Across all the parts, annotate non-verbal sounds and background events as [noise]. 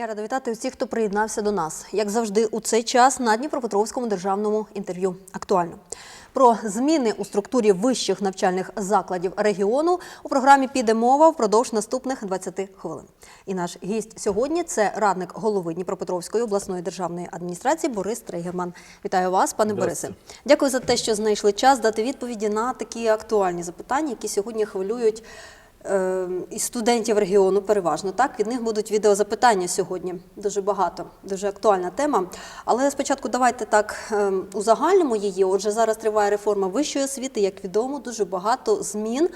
Я рада вітати усіх, хто приєднався до нас. Як завжди, у цей час на Дніпропетровському державному інтерв'ю актуально. Про зміни у структурі вищих навчальних закладів регіону у програмі піде мова впродовж наступних 20 хвилин. І наш гість сьогодні це радник голови Дніпропетровської обласної державної адміністрації Борис Трейгерман. Вітаю вас, пане Борисе. Дякую за те, що знайшли час дати відповіді на такі актуальні запитання, які сьогодні хвилюють і студентів регіону переважно. Так від них будуть відеозапитання сьогодні. Дуже багато, дуже актуальна тема. Але спочатку давайте так е, узагальнимо її. Отже, зараз триває реформа вищої освіти. Як відомо, дуже багато змін.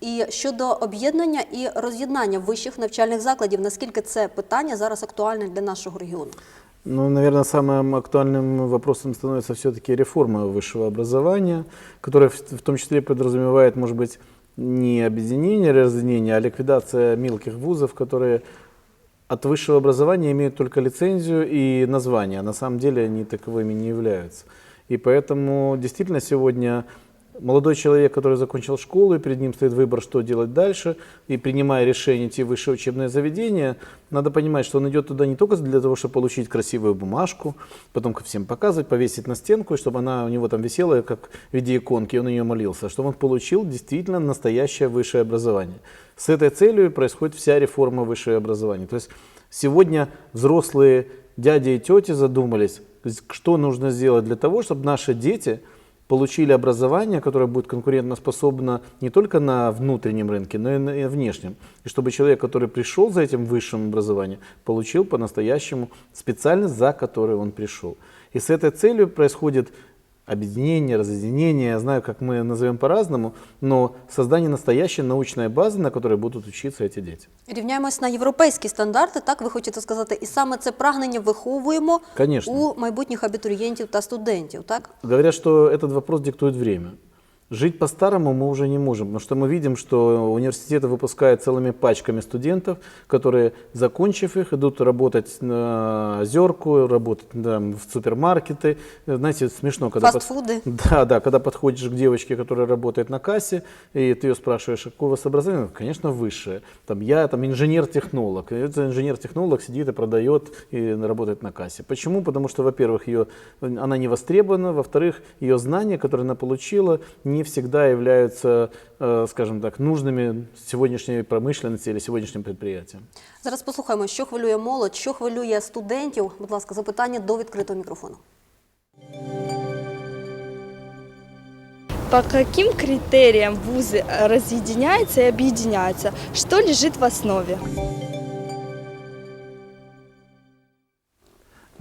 І щодо об'єднання і роз'єднання вищих навчальних закладів, наскільки це питання зараз актуальне для нашого регіону? Ну, наверное, самым актуальным вопросом становится все-таки реформа высшего образования, которая в в том числе подразумевает, может быть, не объединение, разъединение, а ликвидация мелких вузов, которые от высшего образования имеют только лицензию и название, на самом деле они таковыми не являются. И поэтому действительно сегодня молодой человек, который закончил школу, и перед ним стоит выбор, что делать дальше, и принимая решение идти в высшее учебное заведение, надо понимать, что он идет туда не только для того, чтобы получить красивую бумажку, потом ко всем показывать, повесить на стенку, и чтобы она у него там висела, как в виде иконки, и он нее молился, а чтобы он получил действительно настоящее высшее образование. С этой целью происходит вся реформа высшего образования. То есть сегодня взрослые дяди и тети задумались, что нужно сделать для того, чтобы наши дети получили образование, которое будет конкурентоспособно не только на внутреннем рынке, но и на внешнем. И чтобы человек, который пришел за этим высшим образованием, получил по-настоящему специальность, за которой он пришел. И с этой целью происходит объединение, разъединение, я знаю, как мы назовем по-разному, но создание настоящей научной базы, на которой будут учиться эти дети. Рівняємось на європейські стандарти, так ви хочете сказати, і саме це прагнення виховуємо Конечно. у майбутніх абітурієнтів та студентів, так? Говорят, что этот вопрос диктует время. Жить по-старому мы уже не можем, потому что мы видим, что университеты выпускают целыми пачками студентов, которые, закончив их, идут работать на озерку, работать там, в супермаркеты. Знаете, смешно, когда... под-. Да, да, когда подходишь к девочке, которая работает на кассе, и ты ее спрашиваешь, какое у вас образование? Конечно, высшее. Там, я там инженер-технолог. И этот инженер-технолог сидит и продает, и работает на кассе. Почему? Потому что, во-первых, ее, она не востребована, во-вторых, ее знания, которые она получила, не всегда являются, э, скажем так, нужными сегодняшней промышленности или сегодняшним предприятиям. Зараз послухаємо, що хвилює молодь, що хвилює студентів. Будь ласка, запитання до відкритого мікрофону. По каким критериям вузы э, разъединяются и объединяются? Что лежит в основе?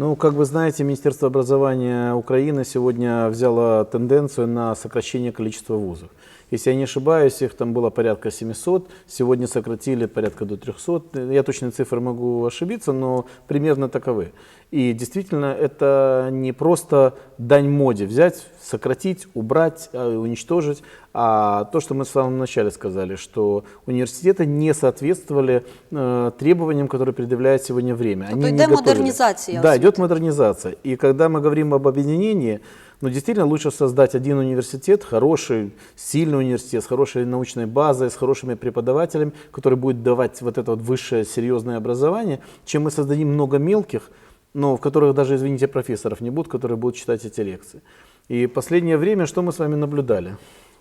Ну, как вы знаете, Министерство образования Украины сегодня взяло тенденцию на сокращение количества вузов. Если я не ошибаюсь, их там было порядка 700, сегодня сократили порядка до 300. Я точные цифры могу ошибиться, но примерно таковы. И действительно, это не просто дань моде взять, сократить, убрать, э, уничтожить, а то, что мы в самом начале сказали, что университеты не соответствовали э, требованиям, которые предъявляет сегодня время. Тобто не йде готовили. модернізація Да, освіти. идет модернизация. И когда мы говорим об объединении, ну, действительно лучше создать один университет, хороший, сильный университет, с хорошей научной базой, с хорошими преподавателями, который будет давать вот это вот высшее серьезное образование, чем мы создадим много мелких, но в которых даже, извините, профессоров не будет, которые будут читать эти лекции. И последнее время что мы с вами наблюдали?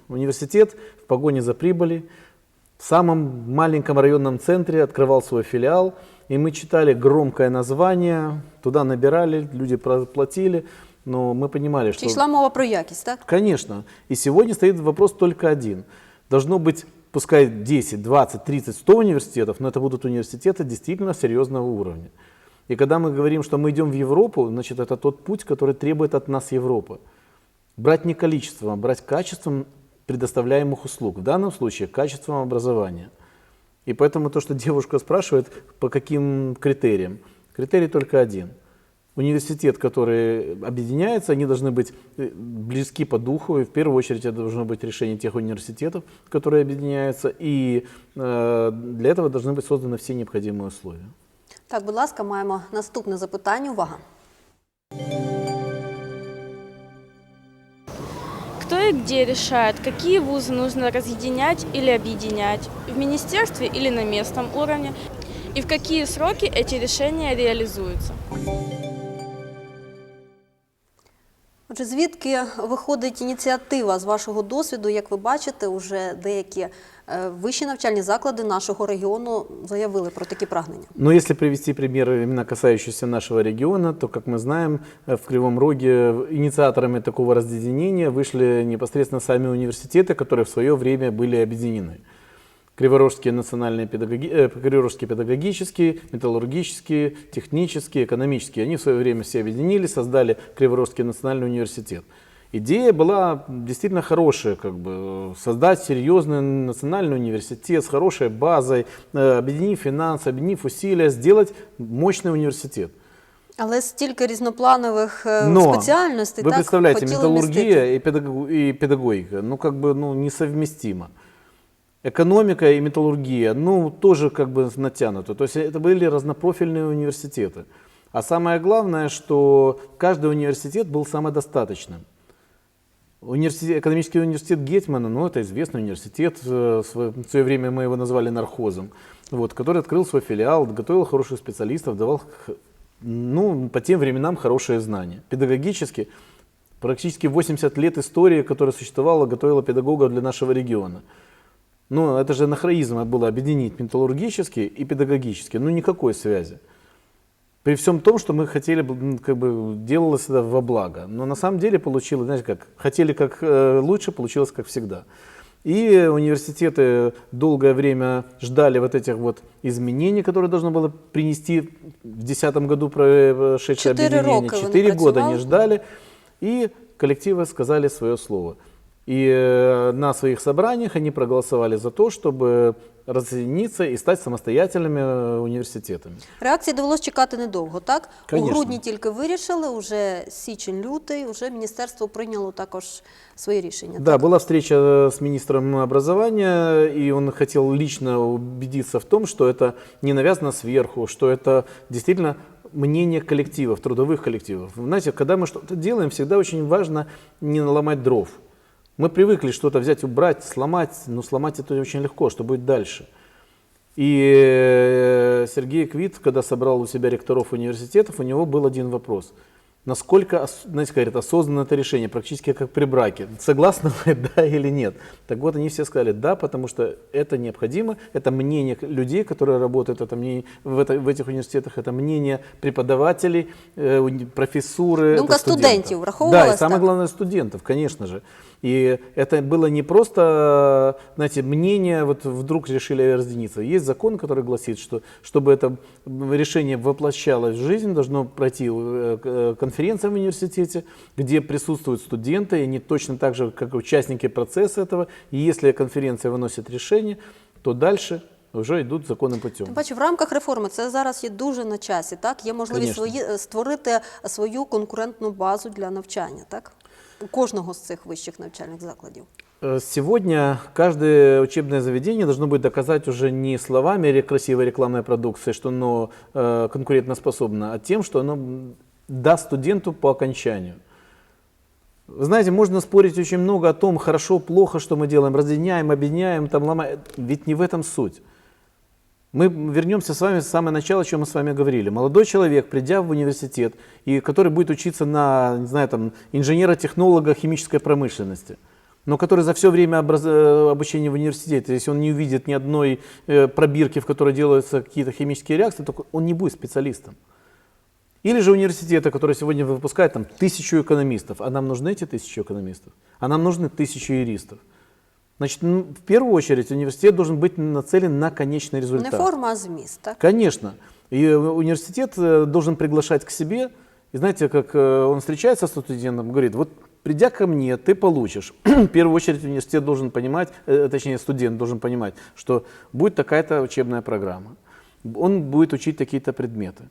Университет в погоне за прибыли, в самом маленьком районном центре открывал свой филиал, и мы читали громкое название, туда набирали, люди платили, но мы понимали, Чи что... йшла мова про якість, так? Конечно. И сегодня стоит вопрос только один. Должно быть, пускай 10, 20, 30, 100 университетов, но это будут университеты действительно серьезного уровня. И когда мы говорим, что мы идем в Европу, значит, это тот путь, который требует от нас Европа. Брать не количеством, а брать качеством предоставляемых услуг. В данном случае качеством образования. И поэтому то, что девушка спрашивает, по каким критериям. Критерий только один. Университет, который объединяется, они должны быть э, близки по духу. И в первую очередь это должно быть решение тех университетов, которые объединяются. И э, для этого должны быть созданы все необходимые условия. Так, будь ласка, маємо наступне запитання. Увага. Кто и где решает, какие вузы нужно разъединять или объединять? В министерстве или на местном уровне? и в какие сроки эти решения реализуются. Отже, звідки виходить ініціатива з вашого досвіду? Як ви бачите, уже деякі е, вищі навчальні заклади нашого регіону заявили про такі прагнення. Но если привести пример именно касающийся нашего региона, то, как мы знаем, э, в Кривом Роге инициаторами такого разъединения вышли непосредственно сами университеты, которые в свое время были объединены. Криворожский национальный педагоги... э, Криворожский педагогический, металлургический, технический, экономический. Они в свое время все объединились, создали Криворожский национальный университет. Идея была действительно хорошая, как бы э, создать серьезный национальный университет с хорошей базой, э, объединив финансы, объединив усилия, сделать мощный университет. Але стільки різнопланових е, Но спеціальностей вы так представляете, хотіли металлургия містити. и, педагог- и педагогика, ну как бы ну, несовместимо. Экономика и металлургия, ну тоже как бы натянуто. То есть это были разнопрофильные университеты. А самое главное, что каждый университет был самодостаточным. Университет, экономический университет Гетмана, ну это известный университет, э, в свое, время мы его назвали нархозом, вот, который открыл свой филиал, готовил хороших специалистов, давал ну, по тем временам хорошие знания. Педагогически практически 80 лет истории, которая существовала, готовила педагогов для нашего региона. Ну, это же анахроизм было объединить металлургический и педагогический. Ну, никакой связи. При всем том, что мы хотели, как бы, делалось это во благо. Но на самом деле получилось, знаете, как, хотели как э, лучше, получилось как всегда. И университеты долгое время ждали вот этих вот изменений, которые должно было принести в 2010 году прошедшее объединение. Четыре года напрацювали. ждали, и коллективы сказали свое слово. И э, на своих собраниях они проголосовали за то, чтобы разъединиться и стать самостоятельными э, университетами. Реакції довелось чекати недовго, так? У Конечно. грудні тільки вирішили, уже січень-лютий, уже міністерство прийняло також свої рішення. Да, была встреча э, с министром образования, и он хотел лично убедиться в том, что это не навязано сверху, что это действительно мнение коллективов, трудовых коллективов. Знаете, когда мы что-то делаем, всегда очень важно не наломать дров. Мы привыкли что-то взять, убрать, сломать, но сломать это очень легко, что будет дальше. И э, Сергей Квит, когда собрал у себя ректоров университетов, у него был один вопрос. Насколько, знаете, говорят, осознанно это решение, практически как при браке. Согласны вы, [laughs] да или нет? Так вот, они все сказали да, потому что это необходимо, это мнение людей, которые работают это мнение, в, это- в этих университетах, это мнение преподавателей, э, профессуры. Думка это студентов. студентів Да, и самое так? главное студентов, конечно же. И это было не просто, знаете, мнение, вот вдруг решили разъединиться. Есть закон, который гласит, что чтобы это решение воплощалось в жизнь, должно пройти э, к- э, конференция в университете, где присутствуют студенты, и они точно так же, как участники процесса этого. И если конференция выносит решение, то дальше уже идут законным путем. Тим паче, в рамках реформи це зараз є дуже на часі. Так є можливість Конечно. свої, е, створити свою конкурентну базу для навчання, так у кожного з цих вищих навчальних закладів. Сегодня каждое учебное заведение должно будет доказать уже не словами ре- красивой рекламной продукции, что оно э, конкурентоспособно, а тем, что оно даст студенту по окончанию. Вы знаете, можно спорить очень много о том, хорошо, плохо, что мы делаем, разъединяем, объединяем, там ломаем. Ведь не в этом суть. Мы вернемся с вами с самого начала, о чем мы с вами говорили. Молодой человек, придя в университет, и который будет учиться на, не знаю, там, инженера-технолога химической промышленности, но который за все время образ- э, обучения в университете, если он не увидит ни одной э, пробирки, в которой делаются какие-то химические реакции, то он не будет специалистом. Или же университеты, которые сегодня выпускают там, тысячу экономистов. А нам нужны эти тысячи экономистов? А нам нужны тысячи юристов. Значит, ну, в первую очередь университет должен быть нацелен на конечный Не результат. форма, а зміст. Так Конечно. И э, университет э, должен приглашать к себе. И знаете, как э, он встречается с студентом, говорит, вот придя ко мне, ты получишь. [clears throat] В первую очередь университет должен понимать, точнее студент должен понимать, что будет такая-то учебная программа. Он будет учить такие-то предметы.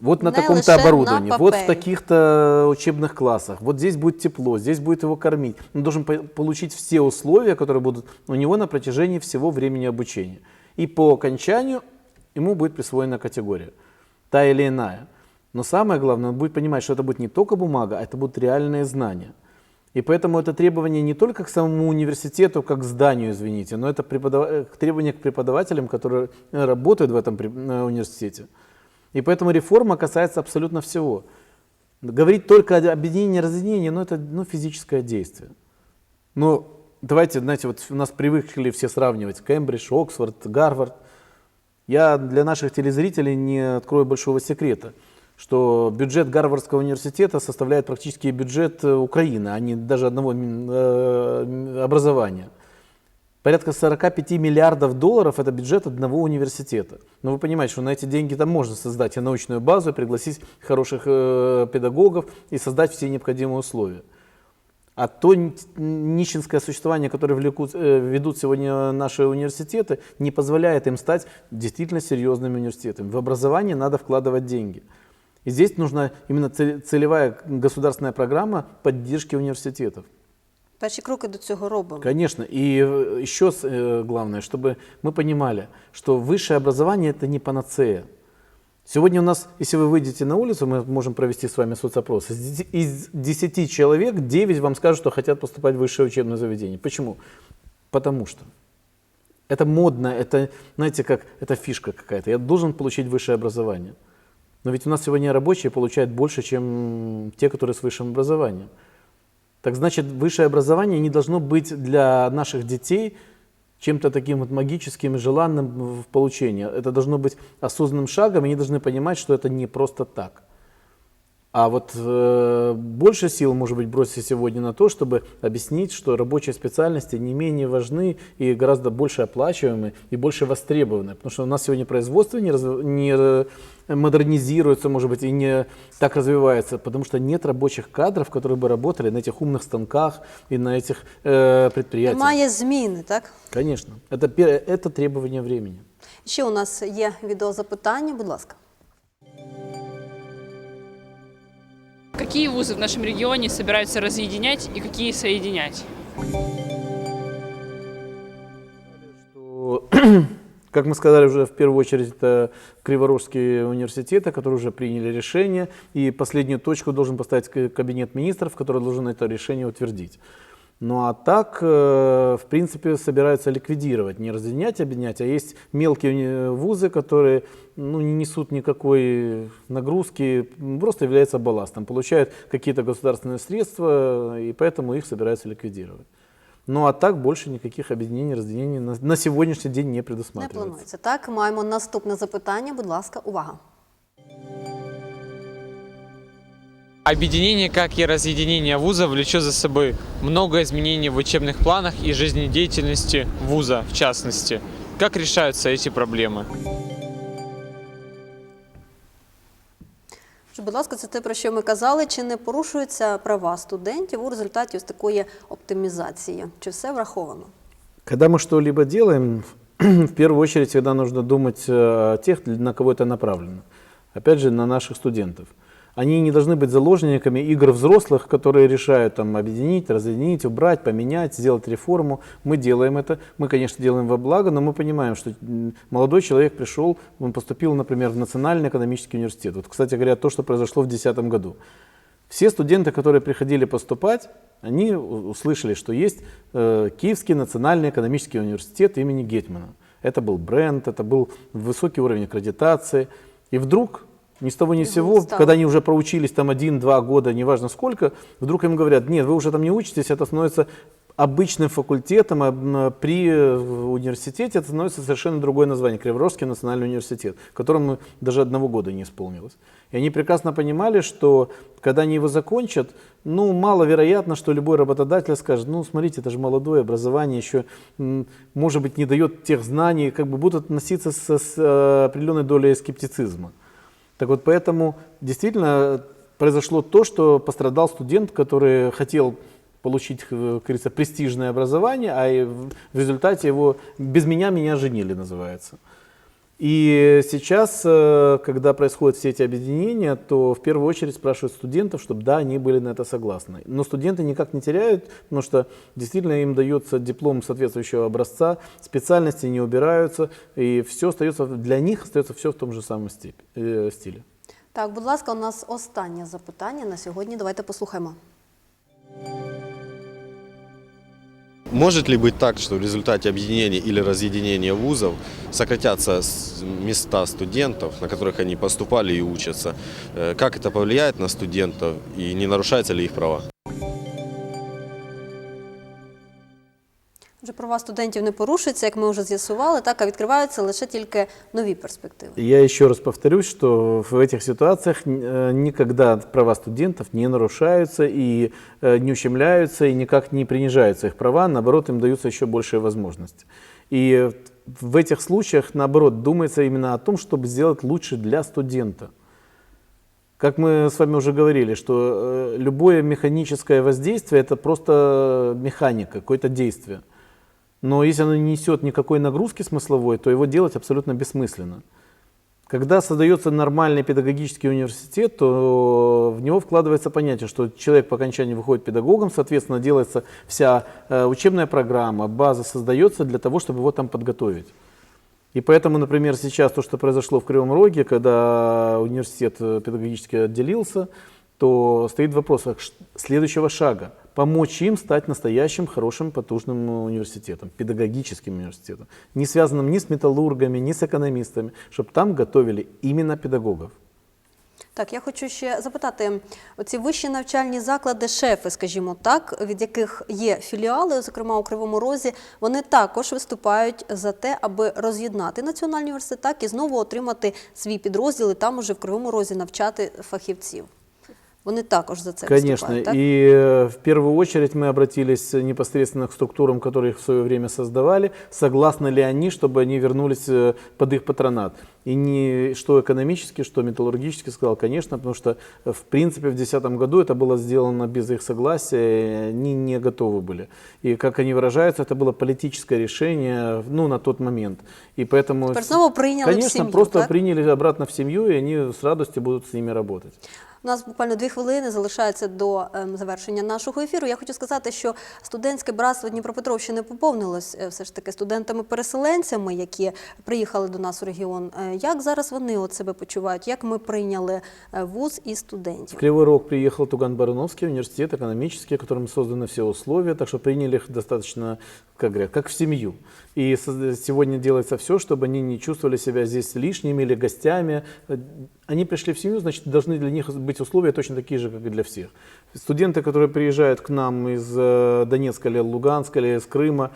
Вот на таком-то лише на оборудовании, вот в таких-то учебных классах, вот здесь будет тепло, здесь будет его кормить. Он должен по- получить все условия, которые будут у него на протяжении всего времени обучения. И по окончанию ему будет присвоена категория, та или иная. Но самое главное, он будет понимать, что это будет не только бумага, а это будут реальные знания. И поэтому это требование не только к самому университету, как к зданию, извините, но это э, требование к преподавателям, которые работают в этом э, университете. И поэтому реформа касается абсолютно всего. Говорить только о объединении, разъединении, ну это ну, физическое действие. Но давайте, знаете, вот у нас привыкли все сравнивать Кембридж, Оксфорд, Гарвард. Я для наших телезрителей не открою большого секрета, что бюджет Гарвардского университета составляет практически бюджет э, Украины, а не даже одного э, образования. Порядка 45 миллиардов долларов – это бюджет одного университета. Но вы понимаете, что на эти деньги там можно создать и научную базу, и пригласить хороших э, педагогов и создать все необходимые условия. А то нищенское существование, которое влекут, э, ведут сегодня наши университеты, не позволяет им стать действительно серьезными университетами. В образование надо вкладывать деньги. И здесь нужна именно цел- целевая государственная программа поддержки университетов. Перші кроки до цього робимо. Конечно. И э, еще э, главное, чтобы мы понимали, что высшее образование это не панацея. Сегодня у нас, если вы выйдете на улицу, мы можем провести с вами соцопрос. Из дети- Из 10 человек 9 вам скажут, что хотят поступать в высшее учебное заведение. Почему? Потому что это модно, это, знаете, как это фишка какая-то. Я должен получить высшее образование. Но ведь у нас сегодня рабочие получают больше, чем те, которые с высшим образованием. Так значит, высшее образование не должно быть для наших детей чем-то таким вот магическим и желанным в получении. Это должно быть осознанным шагом, и они должны понимать, что это не просто так. А вот э, больше сил, может быть, бросить сегодня на то, чтобы объяснить, что рабочие специальности не менее важны и гораздо больше оплачиваемы и больше востребованы. Потому что у нас сегодня производство не, разв- не э, модернизируется, может быть, и не так развивается, потому что нет рабочих кадров, которые бы работали на этих умных станках и на этих э, предприятиях. Немає зміни, так? Конечно. Это, пе- это требование времени. Ще у нас є відеозапитання, будь ласка. Какие вузы в нашем регионе собираются разъединять и какие соединять? [clears throat] как мы сказали уже, в первую очередь это Криворожские университеты, которые уже приняли решение, и последнюю точку должен поставить кабинет министров, который должен это решение утвердить. Ну а так, э, в принципе, собираются ликвидировать, не разъединять, объединять, а есть мелкие уни- вузы, которые ну, не несут никакой нагрузки, просто являются балластом, получают какие-то государственные средства, и поэтому их собираются ликвидировать. Ну а так больше никаких объединений, разъединений на, на сегодняшний день не Не предусматривается. планується. Так, маємо наступне запитання. Будь ласка, увага. Объединение, как и разъединение вуза, влечет за собой много изменений в учебных планах и жизнедеятельности вуза, в частности. Как решаются эти проблемы? Що, Будь ласка, це те, про що ми казали. Чи не порушуються права студентів у результаті ось такої оптимізації? Чи все враховано? Когда мы что-либо делаем, [clears throat] в первую очередь всегда нужно думать э, о тех, на кого это направлено. Опять же, на наших студентов. они не должны быть заложниками игр взрослых, которые решают там, объединить, разъединить, убрать, поменять, сделать реформу. Мы делаем это. Мы, конечно, делаем во благо, но мы понимаем, что молодой человек пришел, он поступил, например, в Национальный экономический университет. Вот, кстати говоря, то, что произошло в 2010 году. Все студенты, которые приходили поступать, они услышали, что есть э, Киевский национальный экономический университет имени Гетмана. Это был бренд, это был высокий уровень аккредитации. И вдруг, ни с того ни с сего, стало. когда они уже проучились там один-два года, неважно сколько, вдруг им говорят, нет, вы уже там не учитесь, это становится обычным факультетом, а, м, при э, университете это становится совершенно другое название, Криворожский национальный университет, которому даже одного года не исполнилось. И они прекрасно понимали, что когда они его закончат, ну, маловероятно, что любой работодатель скажет, ну, смотрите, это же молодое образование, еще, может быть, не дает тех знаний, как бы будут относиться с, с э, определенной долей скептицизма. Так вот, поэтому действительно произошло то, что пострадал студент, который хотел получить, э, как говорится, престижное образование, а в результате его «без меня меня женили» называется. И сейчас, э, когда происходят все эти объединения, то в первую очередь спрашивают студентов, чтобы да, они были на это согласны. Но студенты никак не теряют, потому что действительно им дается диплом соответствующего образца, специальности не убираются, и все остается, для них остается все в том же самом степи- э, стиле. Так, будь ласка, у нас останнє запитання на сьогодні. Давайте послухаємо. Может ли быть так, что в результате объединения или разъединения вузов сократятся места студентов, на которых они поступали и учатся? Э, Как это повлияет на студентов и не нарушаются ли их права? права студентів не порушуються, як ми вже з'ясували, так а відкриваються лише тільки нові перспективи. Я еще раз повторюсь, что в этих ситуациях э, никогда права студентов не нарушаются и э, не ущемляются, и никак не принижаются их права, наоборот, им даются еще большие возможности. И в этих случаях, наоборот, думается именно о том, чтобы сделать лучше для студента. Как мы с вами уже говорили, что э, любое механическое воздействие – это просто механика, какое-то действие. Но если оно не несет никакой нагрузки смысловой, то его делать абсолютно бессмысленно. Когда создается нормальный педагогический университет, то в него вкладывается понятие, что человек по окончании выходит педагогом, соответственно, делается вся э, учебная программа, база создается для того, чтобы его там подготовить. И поэтому, например, сейчас то, что произошло в Кривом Роге, когда университет э, педагогически отделился, то стоит вопрос а следующего шага. Помочь им стать настоящим, хорошим, потужным университетом, педагогическим университетом. Не связанным ни с металлургами, ни с экономистами, чтобы там готовили именно педагогов. Так, я хочу ще запитати: оці вищі навчальні заклади, шефи, скажімо так, від яких є філіали, зокрема у Кривому Розі, вони також виступають за те, аби роз'єднати національний університет так, і знову отримати свій підрозділ і там уже в Кривому Розі навчати фахівців. Вони також за це Конечно. виступають. Так? И э, в первую очередь мы обратились непосредственно к структурам, которые их в свое время создавали, согласны ли они, чтобы они вернулись э, под их патронат. И не что экономически, что металлургически сказал, конечно, потому что э, в принципе в 2010 году это было сделано без их согласия, и они не готовы были. И как они выражаются, это было политическое решение ну, на тот момент. И поэтому... Тепер знову прийняли в Конечно, сім'ю, просто так? приняли обратно в семью, и они с радостью будут с ними работать. У нас буквально дві хвилини залишається до ем, завершення нашого ефіру. Я хочу сказати, що студентське братство Дніпропетровщини поповнилось е, все ж таки студентами-переселенцями, які приїхали до нас у регіон. Е, Як зараз вони от себе почувають? Як ми прийняли е, вуз і В студентів? Кривой Рог приехал Туган-Барановский университет экономический, которым созданы все условия, так что приняли их достаточно, как говорят, как в семью. И со- сегодня делается все, чтобы они не чувствовали себя здесь лишними или гостями. Э, Они пришли в семью, значит, должны для них быть условия точно такие же, как и для всех. Студенты, которые приезжают к нам из э, Донецка или Луганска или из Крыма,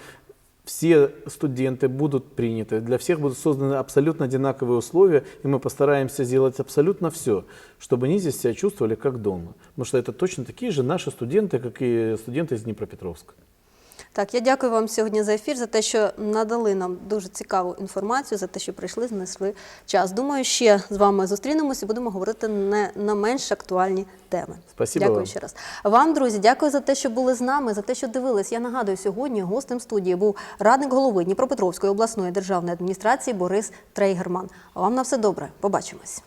все студенты будут приняты, для всех будут созданы абсолютно одинаковые условия, и мы постараемся сделать абсолютно все, чтобы они здесь себя чувствовали как дома. Потому что это точно такие же наши студенты, как и студенты из Днепропетровска. Так, я дякую вам сьогодні за ефір, за те, що надали нам дуже цікаву інформацію, за те, що прийшли, знесли час. Думаю, ще з вами зустрінемося і будемо говорити не на менш актуальні теми. Спасибо дякую вам. ще раз. Вам, друзі, дякую за те, що були з нами, за те, що дивились. Я нагадую, сьогодні гостем студії був радник голови Дніпропетровської обласної державної адміністрації Борис Трейгерман. А вам на все добре. Побачимось.